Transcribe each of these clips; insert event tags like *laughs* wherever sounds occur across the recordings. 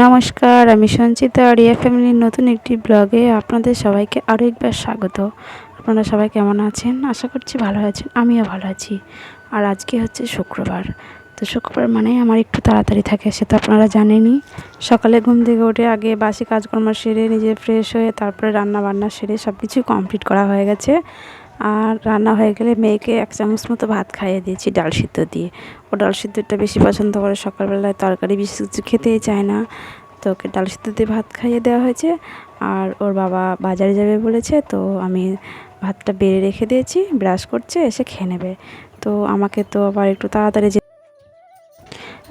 নমস্কার, আমি সঞ্চিতা রিয়া ফ্যামিলির নতুন একটি ব্লগে আপনাদের সবাইকে আরও একবার স্বাগত। আপনারা সবাই কেমন আছেন? আশা করছি ভালো আছেন, আমিও ভালো আছি। আর আজকে হচ্ছে শুক্রবার। তো শুক্রবার মানে আমার একটু তাড়াতাড়ি থাকে, সে তো আপনারা জানেনই। সকালে ঘুম থেকে উঠে আগে বাসি কাজকর্ম সেরে নিজে ফ্রেশ হয়ে তারপরে রান্না বান্না সেরে সব কিছুই কমপ্লিট করা হয়ে গেছে। আর রান্না হয়ে গেলে মেয়েকে এক চামচ মতো ভাত খাইয়ে দিয়েছি, ডাল সিদ্ধ দিয়ে। ও ডাল সিদ্ধটা বেশি পছন্দ করে সকালবেলায় তরকারি বেশি কিছু খেতেই চায় না। তো ওকে ডাল সিদ্ধ দিয়ে ভাত খাইয়ে দেওয়া হয়েছে। আর ওর বাবা বাজারে যাবে বলেছে, তো আমি ভাতটা বেড়ে রেখে দিয়েছি, ব্রাশ করছে, এসে খেয়ে নেবে। তো আমাকে তো আবার একটু তাড়াতাড়ি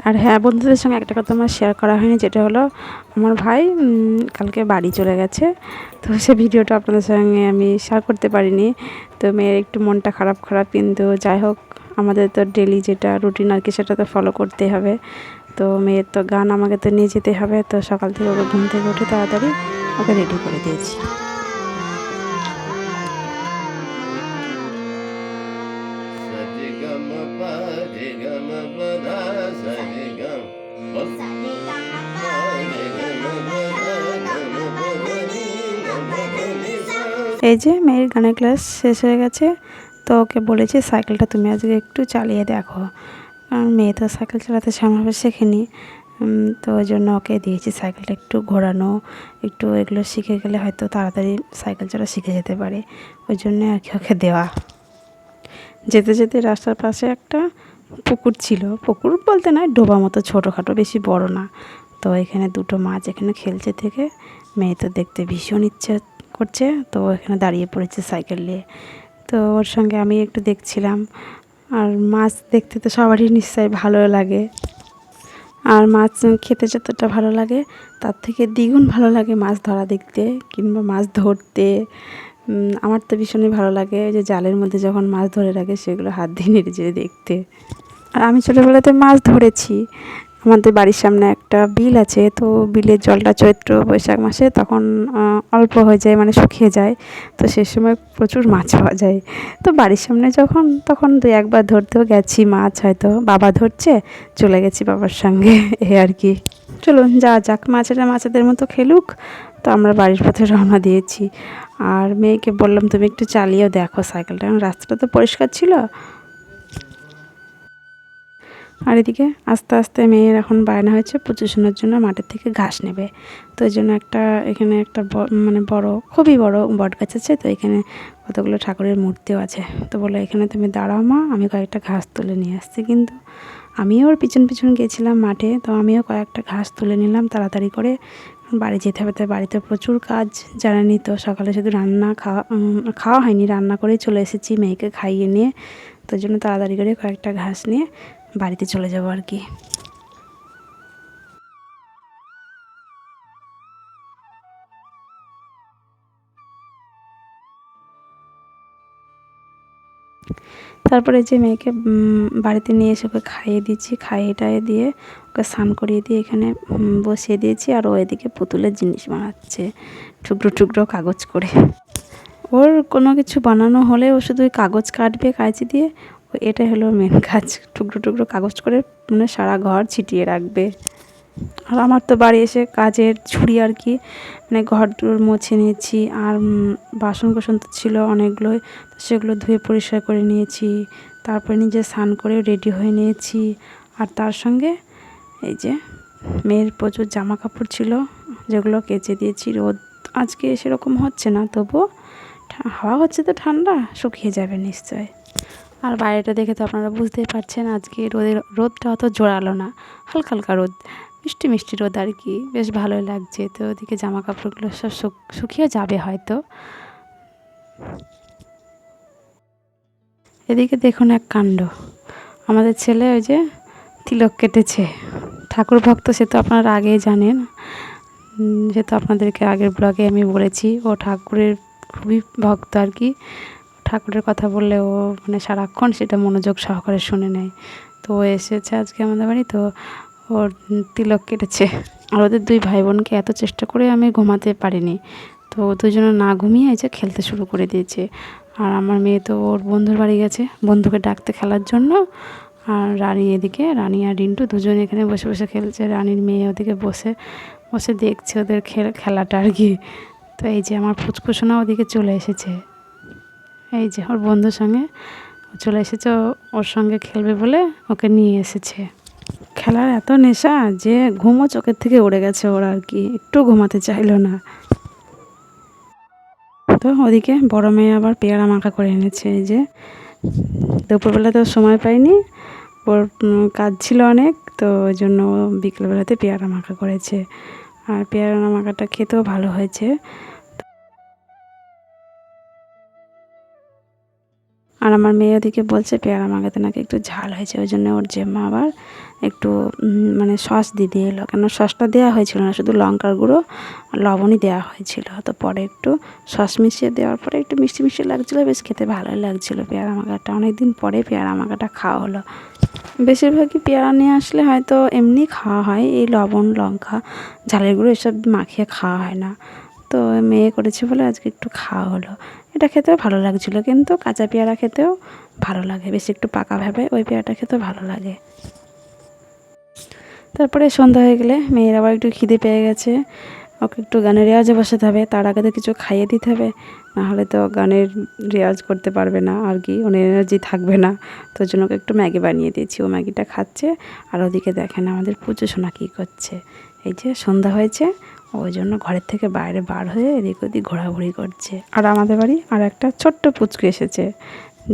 আর হ্যাঁ বন্ধুদের সঙ্গে একটা কথা আমার শেয়ার করা হয়নি, যেটা হলো আমার ভাই কালকে বাড়ি চলে গেছে। তো সে ভিডিওটা আপনাদের সঙ্গে আমি শেয়ার করতে পারিনি। তো মেয়ের একটু মনটা খারাপ খারাপ, কিন্তু যাই হোক, আমাদের তো ডেলি যেটা রুটিন আর কি, সেটা তো ফলো করতেই হবে। তো মেয়ের তো গান আমাকে তো নিয়ে যেতে হবে, তো সকাল থেকে ওকে ঘুম থেকে উঠে তাড়াতাড়ি ওকে রেডি করে দিয়েছি। এই যে মেয়ের গানের ক্লাস শেষ হয়ে গেছে, তো ওকে বলেছি সাইকেলটা তুমি আজকে একটু চালিয়ে দেখো। কারণ মেয়ে তো সাইকেল চালাতে সেমনভাবে শেখেনি। তো ওই জন্য ওকে দিয়েছি সাইকেলটা একটু ঘোরানো, একটু এগুলো শিখে গেলে হয়তো তাড়াতাড়ি সাইকেল চালা শিখে যেতে পারে। ওই জন্যে আর কি ওকে দেওয়া। যেতে যেতে রাস্তার পাশে একটা পুকুর ছিল। পুকুর বলতে নয়, ডোবা মতো ছোটোখাটো, বেশি বড় না। তো এখানে দুটো মাছ এখানে খেলছে থেকে, মেয়ে তো দেখতে ভীষণ ইচ্ছে করছে, তো এখানে দাঁড়িয়ে পড়েছে সাইকেল নিয়ে। তো ওর সঙ্গে আমি একটু দেখছিলাম। আর মাছ দেখতে তো সবারই নিশ্চয়ই ভালো লাগে। আর মাছ খেতে যতটা ভালো লাগে, তার থেকে দ্বিগুণ ভালো লাগে মাছ ধরা দেখতে কিংবা মাছ ধরতে। আমার তো ভীষণই ভালো লাগে যে জালের মধ্যে যখন মাছ ধরে রাখে, সেগুলো হাত দিয়ে নেড়ে চেড়ে দেখতে। আর আমি ছোটোবেলাতে মাছ ধরেছি। আমাদের বাড়ির সামনে একটা বিল আছে, তো বিলের জলটা চৈত্র বৈশাখ মাসে তখন অল্প হয়ে যায় মানে শুকিয়ে যায়, তো সে সময় প্রচুর মাছ পাওয়া যায়। তো বাড়ির সামনে যখন, তখন দু একবার ধরতেও গেছি মাছ, হয়তো বাবা ধরছে, চলে গেছি বাবার সঙ্গে, *laughs* এ আর কি। চলুন যা যাক, মাছেরা মাছেদের মতো খেলুক, তো আমরা বাড়ির পথে রওনা দিয়েছি। আর মেয়েকে বললাম, তুমি একটু চালিয়েও দেখো সাইকেলটা রাস্তাটা তো পরিষ্কার ছিল আর এদিকে আস্তে আস্তে মেয়ের এখন বায়না হয়েছে শোনার জন্য মাঠের থেকে ঘাস নেবে। তো এই জন্য একটা, এখানে একটা মানে বড়, খুবই বড় বট গাছ আছে, তো এখানে কতগুলো ঠাকুরের মূর্তিও আছে। তো বলে, এখানে তুমি দাঁড়াও মা, আমি কয়েকটা ঘাস তুলে নিয়ে আসছি। কিন্তু আমিও ওর পিছন পিছন গেছিলাম মাঠে, তো আমিও কয়েকটা ঘাস তুলে নিলাম তাড়াতাড়ি করে। বাড়ি যেতে হবে, তাই বাড়িতে প্রচুর কাজ জানানি নিত সকালে শুধু রান্না খাওয়া খাওয়া হয়নি, রান্না করেই চলে এসেছি মেয়েকে খাইয়ে নিয়ে। তো জন্য তাড়াতাড়ি করে কয়েকটা ঘাস নিয়ে বাড়িতে চলে যাব আর কি। তারপরে যে মেয়েকে বাড়িতে নিয়ে এসে ওকে খাইয়ে দিচ্ছি খাইয়ে টাইয়ে দিয়ে ওকে স্নান করিয়ে দিয়ে এখানে বসিয়ে দিয়েছি আর ও এদিকে পুতুলের জিনিস বানাচ্ছে, টুকরো টুকরো কাগজ করে। ওর কোনো কিছু বানানো হলে ও শুধু কাগজ কাটবে, কাঁচি দিয়ে এটাই হলো মেন কাজ। টুকরো টুকরো কাগজ করে মানে সারা ঘর ছিটিয়ে রাখবে। আর আমার তো বাড়ি এসে কাজের ছুরি আর কি মানে ঘর মুছে নিয়েছি। আর বাসন কোসন তো ছিল অনেকগুলোই সেগুলো ধুয়ে পরিষ্কার করে নিয়েছি। তারপরে নিজে স্নান করে রেডি হয়ে নিয়েছি। আর তার সঙ্গে এই যে মেয়ের প্রচুর জামা কাপড় ছিল, যেগুলো কেচে দিয়েছি। রোদ আজকে সেরকম হচ্ছে না, তবুও হাওয়া হচ্ছে তো ঠান্ডা, শুকিয়ে যাবে নিশ্চয় আর বাইরেটা দেখে তো আপনারা বুঝতেই পারছেন আজকে রোদের, রোদটা অত জোরালো না। হালকা হালকা রোদ। মিষ্টি মিষ্টি রোদ আর কি। বেশ ভালোই লাগছে। তো ওদিকে জামা কাপড়গুলো সব শুকিয়ে যাবে হয়তো। এদিকে দেখুন এক কাণ্ড। আমাদের ছেলে ওই যে তিলক কেটেছে। ঠাকুর ভক্ত সে তো আপনারা আগেই জানেন। সে তো আপনাদেরকে আগের ব্লগে আমি বলেছি। ও ঠাকুরের খুবই ভক্ত আর কি। ঠাকুরের কথা বললে ও মানে সারাক্ষণ সেটা মনোযোগ সহকারে শুনে নেয়। তো ও এসেছে আজকে আমাদের বাড়ি, তো ওর তিলক কেটেছে। আর ওদের দুই ভাই বোনকে এত চেষ্টা করে আমি ঘুমাতে পারিনি। তো দুজনে না ঘুমিয়ে এসে খেলতে শুরু করে দিয়েছে। আর আমার মেয়ে তো ওর বন্ধুর বাড়ি গেছে, বন্ধুকে ডাকতে খেলার জন্য। আর রানী এদিকে, রানী আর রিন্টু দুজন এখানে বসে বসে খেলছে। রানীর মেয়ে ওদিকে বসে বসে দেখছে ওদের খেলাটা আর কি। তো এই যে আমার ফুচকুসোনা ওদিকে চলে এসেছে। এই যে ওর বন্ধুর সঙ্গে চলে এসেছে ওর সঙ্গে খেলবে বলে ওকে নিয়ে এসেছে। খেলার এত নেশা যে ঘুমও চোখের থেকে উড়ে গেছে ওর আর কি, একটু ঘুমাতে চাইলো না। তো ওদিকে বড় মেয়ে আবার পেয়ারা মাখা করে এনেছে, এই যে দুপুরবেলা তো সময় পাইনি, ওর কাজ ছিল অনেক, তো ওই জন্য বিকেলবেলাতে পেয়ারা মাখা করেছে। আর পেয়ারা মাখাটা খেতেও ভালো হয়েছে। আর আমার মেয়ে ওদিকে বলছে, পেয়ারা মাখাতে নাকি একটু ঝাল হয়েছে, ওই জন্য ওর জেম্মা আবার একটু মানে সস দিয়ে দিয়ে এলো। কেন সসটা দেওয়া হয়েছিল না, শুধু লঙ্কার গুঁড়ো লবণই দেওয়া হয়েছিল। তো পরে একটু সস মিশিয়ে দেওয়ার পরে একটু মিষ্টি মিষ্টি লাগছিল, বেশ খেতে ভালোই লাগছিল পেয়ারা মাখাটা। অনেক দিন পরে পেয়ারা মাখাটা খাওয়া হলো। বেশিরভাগই পেয়ারা নিয়ে আসলে হয়তো এমনি খাওয়া হয়, এই লবণ, লঙ্কা, ঝালের গুঁড়ো এসব মাখিয়ে খাওয়া হয় না। তো মেয়ে করেছে বলে আজকে একটু খাওয়া হলো। এটা খেতেও ভালো লাগছিল, কিন্তু কাঁচা পেয়ারা খেতেও ভালো লাগে। বেশি একটু পাকা ভাবে ওই পেয়ারাটা খেতেও ভালো লাগে। তারপরে সন্ধ্যা হয়ে গেলে মেয়ের আবার একটু খিদে পেয়ে গেছে। ওকে একটু গানের রেওয়াজে বসাতে হবে, তার আগে তো কিছু খাইয়ে দিতে হবে নাহলে তো গানের রেওয়াজ করতে পারবে না, আর কি, ওর এনার্জি থাকবে না। তো জন্য ওকে একটু ম্যাগি বানিয়ে দিয়েছি, ও ম্যাগিটা খাচ্ছে, আর ওদিকে দেখেন আমাদের পুজো সোনা কী করছে। এই যে সন্ধ্যা হয়েছে ওই জন্য ঘরের থেকে বাইরে বার হয়ে এদিক ওদিক ঘোরাঘুরি করছে। আর আমাদের বাড়ি আর একটা ছোট্ট পুচকু এসেছে।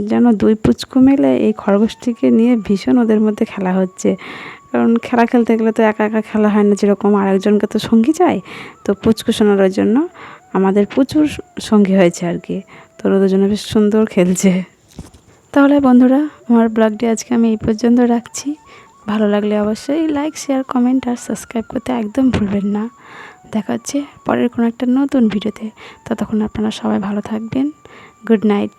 যেন দুই পুচকু মেলে এই খরগোশটিকে নিয়ে ভীষণ ওদের মধ্যে খেলা হচ্ছে। কারণ খেলা খেলতে গেলে তো একা একা খেলা হয় না, যেরকম আরেকজনকে তো সঙ্গী চাই, তো পুচকু শোনার জন্য আমাদের প্রচুর সঙ্গী হয়েছে আর কি। তো ওরা দুজনে বেশ সুন্দর খেলছে। তাহলে বন্ধুরা, আমার ব্লগটি আজকে আমি এই পর্যন্ত রাখছি। ভালো লাগলে অবশ্যই লাইক শেয়ার কমেন্ট আর সাবস্ক্রাইব করতে একদম ভুলবেন না। দেখা হচ্ছে পরের কোনো একটা নতুন ভিডিওতে ততক্ষণ আপনারা সবাই ভালো থাকবেন। Good night